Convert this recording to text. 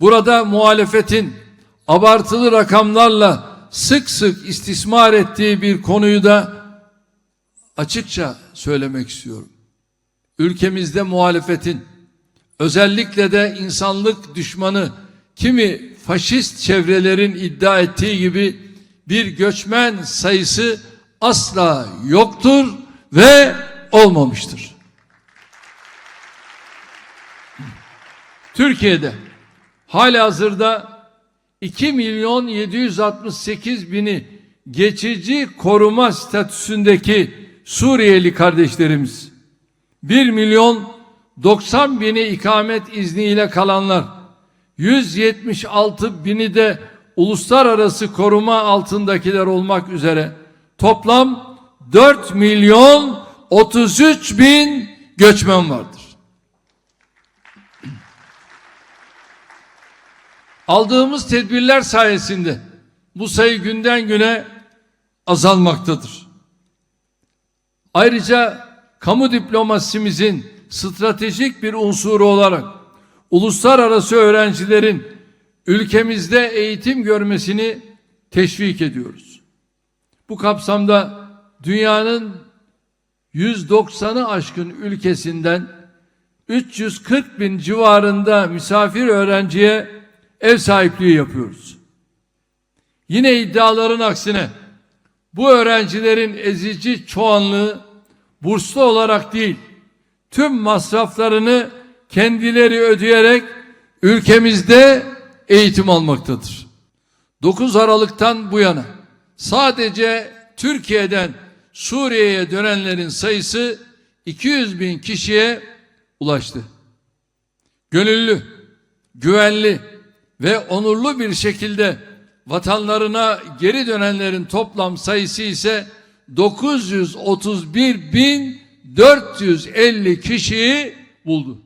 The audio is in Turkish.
Burada muhalefetin abartılı rakamlarla sık sık istismar ettiği bir konuyu da açıkça söylemek istiyorum. Ülkemizde muhalefetin özellikle de insanlık düşmanı kimi faşist çevrelerin iddia ettiği gibi bir göçmen sayısı asla yoktur ve olmamıştır. Türkiye'de hali hazırda 2 milyon 768 bini geçici koruma statüsündeki Suriyeli kardeşlerimiz 1 milyon 90 bini ikamet izniyle kalanlar 176 bini de uluslararası koruma altındakiler olmak üzere toplam 4 milyon 33 bin göçmen vardır. Aldığımız tedbirler sayesinde bu sayı günden güne azalmaktadır. Ayrıca kamu diplomasimizin stratejik bir unsuru olarak uluslararası öğrencilerin ülkemizde eğitim görmesini teşvik ediyoruz. Bu kapsamda dünyanın 190'ı aşkın ülkesinden 340 bin civarında misafir öğrenciye ev sahipliği yapıyoruz. Yine iddiaların aksine bu öğrencilerin ezici çoğunluğu burslu olarak değil, tüm masraflarını kendileri ödeyerek ülkemizde eğitim almaktadır. 9 Aralık'tan bu yana sadece Türkiye'den Suriye'ye dönenlerin sayısı 200 bin kişiye ulaştı. Gönüllü, güvenli ve onurlu bir şekilde vatanlarına geri dönenlerin toplam sayısı ise 931 bin 450 kişiyi buldu.